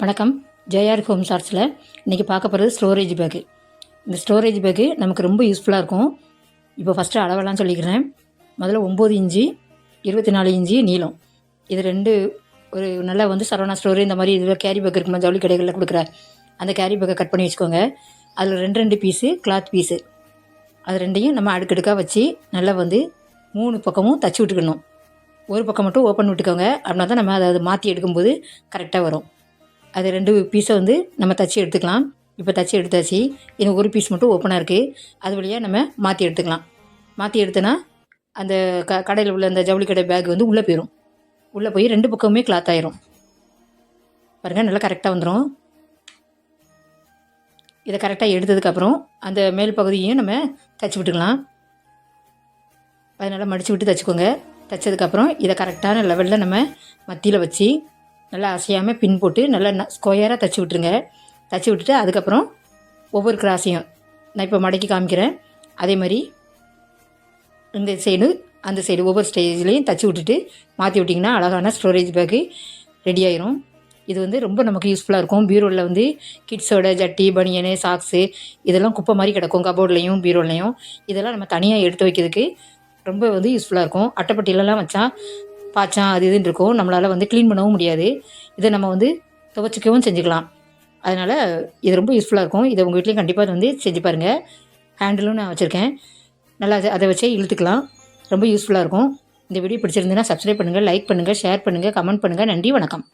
வணக்கம். JR home ஷார்ட்ஸில் இன்றைக்கி பார்க்க போகிறது ஸ்டோரேஜ் பேக்கு இந்த ஸ்டோரேஜ் பேக்கு நமக்கு ரொம்ப யூஸ்ஃபுல்லாக இருக்கும். இப்போ ஃபஸ்ட்டு அளவெல்லாம் சொல்லிக்கிறேன். முதல்ல ஒம்பது இன்ச்சு இருபத்தி நாலு இன்ச்சு நீளம். இது ரெண்டு ஒரு நல்லா வந்து சரவணா ஸ்டோரு இந்த மாதிரி இதில் கேரி பேக் இருக்குமா ஜவுளி கடைகளில் கொடுக்குற. அந்த கேரி பேக்கை கட் பண்ணி வச்சுக்கோங்க. அதில் ரெண்டு ரெண்டு பீஸு கிளாத் பீஸு அது ரெண்டையும் நம்ம அடுக்கடுக்காக வச்சு நல்லா வந்து மூணு பக்கமும் தச்சு விட்டுக்கணும். ஒரு பக்கம் மட்டும் ஓப்பன் விட்டுக்கோங்க. அப்படின்னா தான் நம்ம அதை மாற்றி எடுக்கும்போது கரெக்டாக வரும். அது ரெண்டு பீஸை வந்து நம்ம தச்சு எடுத்துக்கலாம். இப்போ தச்சு எடுத்தாச்சு. இன்னும் ஒரு பீஸ் மட்டும் ஓப்பனாக இருக்குது அது வழியாக நம்ம மாற்றி எடுத்துக்கலாம். மாற்றி எடுத்தோன்னா அந்த க கடையில் உள்ள அந்த ஜவுளி கடை பேக் வந்து உள்ளே போயிடும் உள்ளே போய் ரெண்டு பக்கமுமே கிளாத் ஆயிரும். பாருங்கள் நல்லா கரெக்டாக வந்துடும் இதை கரெக்டாக எடுத்ததுக்கப்புறம் அந்த மேல் பகுதியையும் நம்ம தச்சு விட்டுக்கலாம். அதனால் மடித்து விட்டு தச்சுக்கோங்க. தைச்சதுக்கப்புறம் இதை கரெக்டான லெவலில் நம்ம மத்தியில் வச்சு நல்லா அசையாமல் பின் போட்டு நல்லா ஸ்கொயராக தைச்சி விட்ருங்க தைச்சி விட்டுட்டு அதுக்கப்புறம் ஒவ்வொரு கிராஸையும் நான் இப்போ மடக்கி காமிக்கிறேன். அதே மாதிரி இந்த சைடு அந்த சைடு ஒவ்வொரு ஸ்டேஜ்லேயும் தைச்சி விட்டுட்டு மாற்றி விட்டிங்கன்னா அழகான ஸ்டோரேஜ் பேக்கு ரெடி ஆயிரும். இது வந்து ரொம்ப நமக்கு யூஸ்ஃபுல்லாக இருக்கும். பீரோவில் வந்து கிட்ஸோட ஜட்டி பனியனு சாக்ஸு இதெல்லாம் குப்பை மாதிரி கிடக்கும். கபோர்ட்லேயும் பீரோலையும். இதெல்லாம் நம்ம தனியாக எடுத்து வைக்கிறதுக்கு ரொம்ப வந்து யூஸ்ஃபுல்லாக இருக்கும். அட்டைப்பட்டியிலலாம் வச்சா பாய்ச்சா அது இதுன்னு இருக்கும். நம்மளால் வந்து க்ளீன் பண்ணவும் முடியாது. இதை நம்ம வந்து துவச்சிக்கவும் செஞ்சுக்கலாம். அதனால் இது ரொம்ப யூஸ்ஃபுல்லாக இருக்கும். இதை உங்கள் வீட்லேயும் கண்டிப்பாக வந்து செஞ்சு பாருங்கள் ஹேண்டிலும் நான் வச்சுருக்கேன். நல்லா அதை அதை வச்சே இழுத்துக்கலாம். ரொம்ப யூஸ்ஃபுல்லாக இருக்கும். இந்த வீடியோ பிடிச்சிருந்ததுன்னா சப்ஸ்கிரைப் பண்ணுங்கள் லைக் பண்ணுங்கள் ஷேர் பண்ணுங்கள் கமெண்ட் பண்ணுங்கள் நன்றி வணக்கம்.